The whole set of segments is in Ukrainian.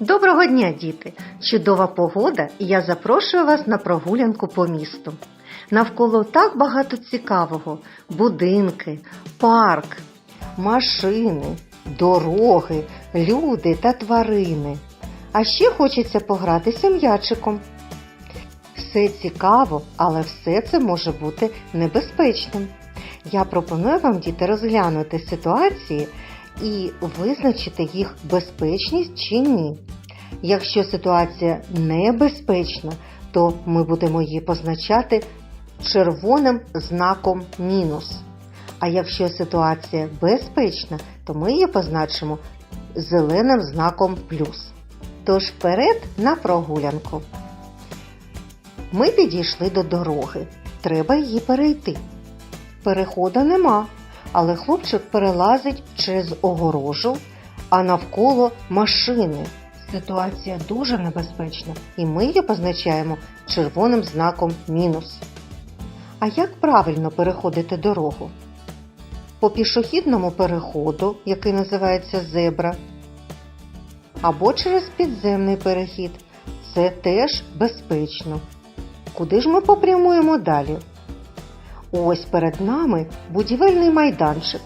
Доброго дня, діти! Чудова погода, і я запрошую вас на прогулянку по місту. Навколо так багато цікавого: будинки, парк, машини, дороги, люди та тварини. А ще хочеться погратися м'ячиком. Все цікаво, але все це може бути небезпечним. Я пропоную вам, діти, розглянути ситуації і визначити їх безпечність чи ні. Якщо ситуація небезпечна, то ми будемо її позначати червоним знаком мінус. А якщо ситуація безпечна, то ми її позначимо зеленим знаком плюс. Тож вперед на прогулянку. Ми підійшли до дороги. Треба її перейти. Переходу нема, але хлопчик перелазить через огорожу, а навколо машини. Ситуація дуже небезпечна, і ми її позначаємо червоним знаком мінус. А як правильно переходити дорогу? По пішохідному переходу, який називається зебра, або через підземний перехід. Це теж безпечно. Куди ж ми попрямуємо далі? Ось перед нами будівельний майданчик.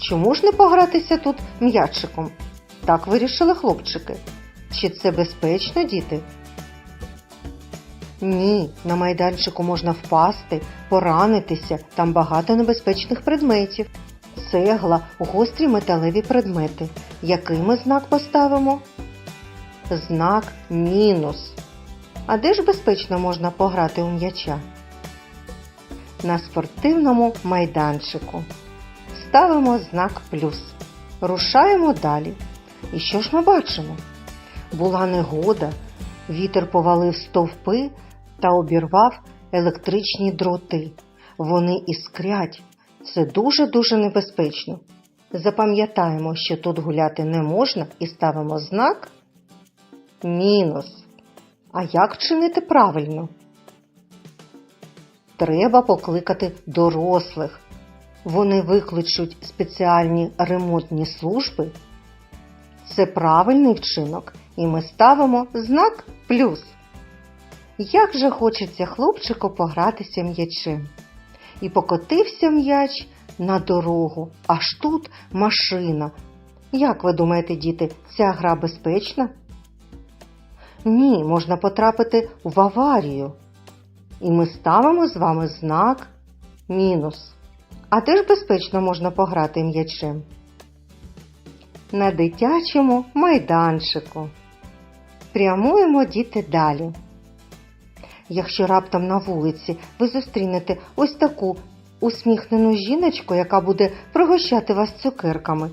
Чому ж не погратися тут м'ячиком? Так вирішили хлопчики. Чи це безпечно, діти? Ні, на майданчику можна впасти, поранитися, там багато небезпечних предметів. Цегла, гострі металеві предмети. Який ми знак поставимо? Знак мінус. А де ж безпечно можна пограти у м'яча? На спортивному майданчику. Ставимо знак плюс. Рушаємо далі. І що ж ми бачимо? Була негода, вітер повалив стовпи та обірвав електричні дроти. Вони іскрять. Це дуже-дуже небезпечно. Запам'ятаємо, що тут гуляти не можна і ставимо знак мінус. А як чинити правильно? Треба покликати дорослих. Вони викличуть спеціальні ремонтні служби. Це правильний вчинок, і ми ставимо знак плюс. Як же хочеться хлопчику погратися м'ячем. І покотився м'яч на дорогу, аж тут машина. Як ви думаєте, діти, ця гра безпечна? Ні, можна потрапити в аварію. І ми ставимо з вами знак мінус. А де ж безпечно можна пограти м'ячем? На дитячому майданчику. Прямуємо діти далі. Якщо раптом на вулиці ви зустрінете ось таку усміхнену жіночку, яка буде пригощати вас цукерками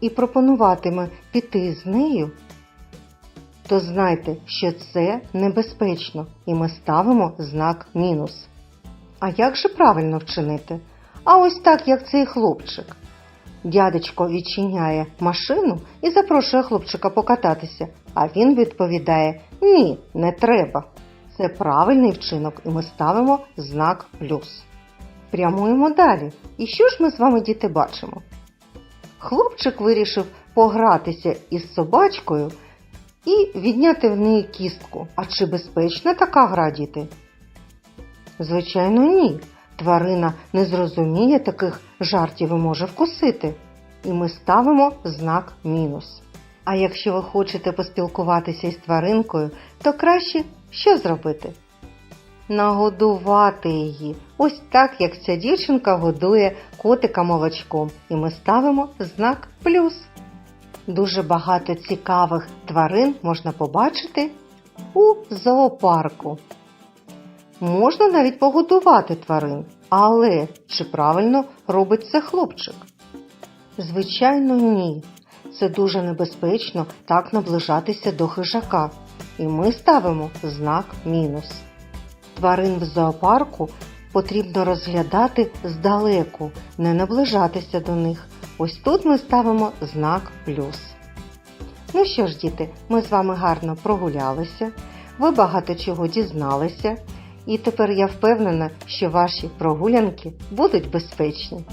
і пропонуватиме піти з нею, то знайте, що це небезпечно, і ми ставимо знак мінус. А як же правильно вчинити? А ось так, як цей хлопчик. Дядечко відчиняє машину і запрошує хлопчика покататися, а він відповідає Ні, не треба. Це правильний вчинок, і ми ставимо знак плюс. Прямуємо далі. І що ж ми з вами, діти, бачимо? Хлопчик вирішив погратися із собачкою і відняти в неї кістку. А чи безпечна така гра, діти? Звичайно, ні. Тварина не зрозуміє таких жартів і може вкусити. І ми ставимо знак мінус. А якщо ви хочете поспілкуватися із тваринкою, то краще що зробити? Нагодувати її. Ось так, як ця дівчинка годує котика молочком. І ми ставимо знак плюс. Дуже багато цікавих тварин можна побачити у зоопарку. Можна навіть погодувати тварин, але чи правильно робить це хлопчик? Звичайно, ні. Це дуже небезпечно так наближатися до хижака. І ми ставимо знак мінус. Тварин в зоопарку потрібно розглядати здалеку, не наближатися до них. Ось тут ми ставимо знак плюс. Ну що ж, діти, ми з вами гарно прогулялися, ви багато чого дізналися, і тепер я впевнена, що ваші прогулянки будуть безпечні.